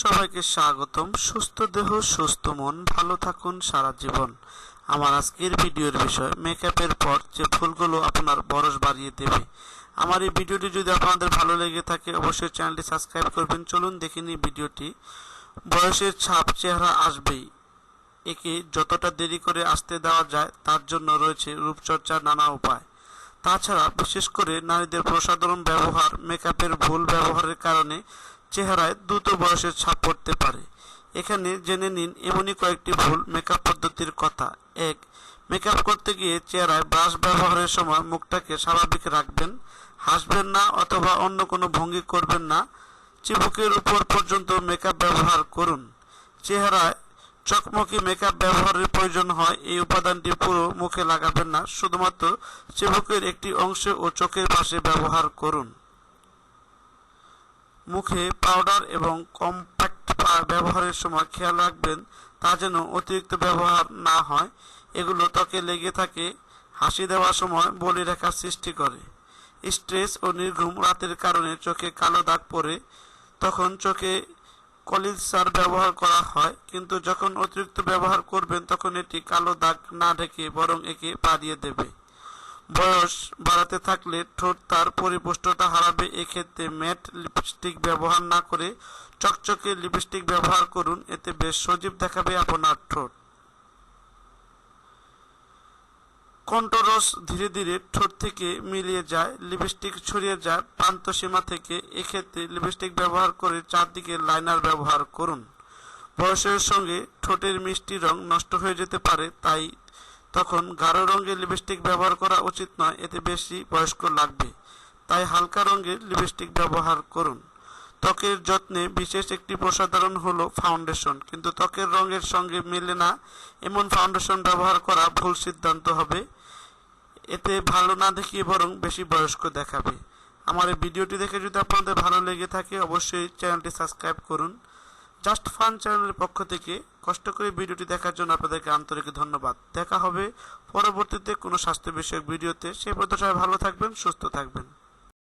সবাইকে স্বাগতম। সুস্থ দেহ, সুস্থ মন, ভালো থাকুন সারা জীবন। আমার আজকের ভিডিওর বিষয় মেকআপের পর যে ফুলগুলো আপনার বরস বাড়িয়ে দেবে। আমার এই ভিডিওটি যদি আপনাদের ভালো লেগে থাকে, অবশ্যই চ্যানেলটি সাবস্ক্রাইব করবেন। চলুন দেখে নিই ভিডিওটি। বয়সের ছাপ চেহারা আসবেই। একে যতটা দেরি করে আসতে দেওয়া যায়, তার জন্য রয়েছে রূপচর্চার নানা উপায়। তাছাড়া বিশেষ করে নারীদের প্রসাধন ব্যবহার মেকআপের ভুল ব্যবহারের কারণে চেহারায় দ্রুত বয়সের ছাপ পড়তে পারে। এখানে জেনে নিন, এমনই কয়েকটি ভুল মেকআপ পদ্ধতির কথা। এক মেকআপ করতে গিয়ে চেহারায় ব্রাশ ব্যবহারের সময় মুখটাকে স্বাভাবিক রাখবেন। হাসবেন না অথবা অন্য কোনো ভঙ্গি করবেন না। চিবুকের উপর পর্যন্ত মেকআপ ব্যবহার করুন। চেহারায় চকমকি মেকআপ ব্যবহারের প্রয়োজন হয়, এই উপাদানটি পুরো মুখে লাগাবেন না। শুধুমাত্র চিবুকের একটি অংশ ও চোখের পাশে ব্যবহার করুন। মুখে পাউডার এবং কম্প্যাক্ট ব্যবহারের সময় খেয়াল রাখবেন, তা যেন অতিরিক্ত ব্যবহার না হয়। এগুলো ত্বকে লেগে থাকে, হাসি দেওয়ার সময় বলি রেখার সৃষ্টি করে। স্ট্রেস ও নির্ঘুম রাতের কারণে চোখে কালো দাগ পড়ে, তখন চোখে কলিলসার ব্যবহার করা হয়, কিন্তু যখন অতিরিক্ত ব্যবহার করবেন, তখন এটি কালো দাগ না ঢেকে বরং একে পাড়িয়ে দেবে। বয়স বাড়াতে থাকলে ঠোঁট তার পরিপুষ্টতা হারাবে, এক্ষেত্রে ম্যাট লিপস্টিক ব্যবহার না করে চকচকে লিপস্টিক ব্যবহার করুন, এতে বেশ সজীব দেখাবে আপনার ঠোঁট। কন্ট্রোরস ধীরে ধীরে ঠোঁট থেকে মিলিয়ে যায়, লিপস্টিক ছড়িয়ে যায় প্রান্ত সীমা থেকে, এক্ষেত্রে লিপস্টিক ব্যবহার করে চারদিকে লাইনার ব্যবহার করুন। বয়সের সঙ্গে ঠোঁটের মিষ্টি রং নষ্ট হয়ে যেতে পারে, তাই তখন গাঢ় রঙের লিপস্টিক ব্যবহার করা উচিত নয়, এতে বেশি বয়স্ক লাগবে। তাই হালকা রঙের লিপস্টিক ব্যবহার করুন। ত্বকের যত্নে বিশেষ একটি প্রসাধারণ হলো ফাউন্ডেশন, কিন্তু ত্বকের রঙের সঙ্গে মেলে না এমন ফাউন্ডেশন ব্যবহার করা ভুল সিদ্ধান্ত হবে। এতে ভালো না দেখিয়ে বরং বেশি বয়স্ক দেখাবে। আমার এই ভিডিওটি দেখে যদি আপনাদের ভালো লেগে থাকে, অবশ্যই চ্যানেলটি সাবস্ক্রাইব করুন। জাস্ট ফান চ্যানেলের পক্ষ থেকে কষ্ট করে ভিডিওটি দেখার জন্য আপনাদেরকে আন্তরিক ধন্যবাদ। দেখা হবে পরবর্তীতে কোনো স্বাস্থ্য বিষয়ক ভিডিওতে। সেই পর্যন্ত সবাই ভালো থাকবেন, সুস্থ থাকবেন।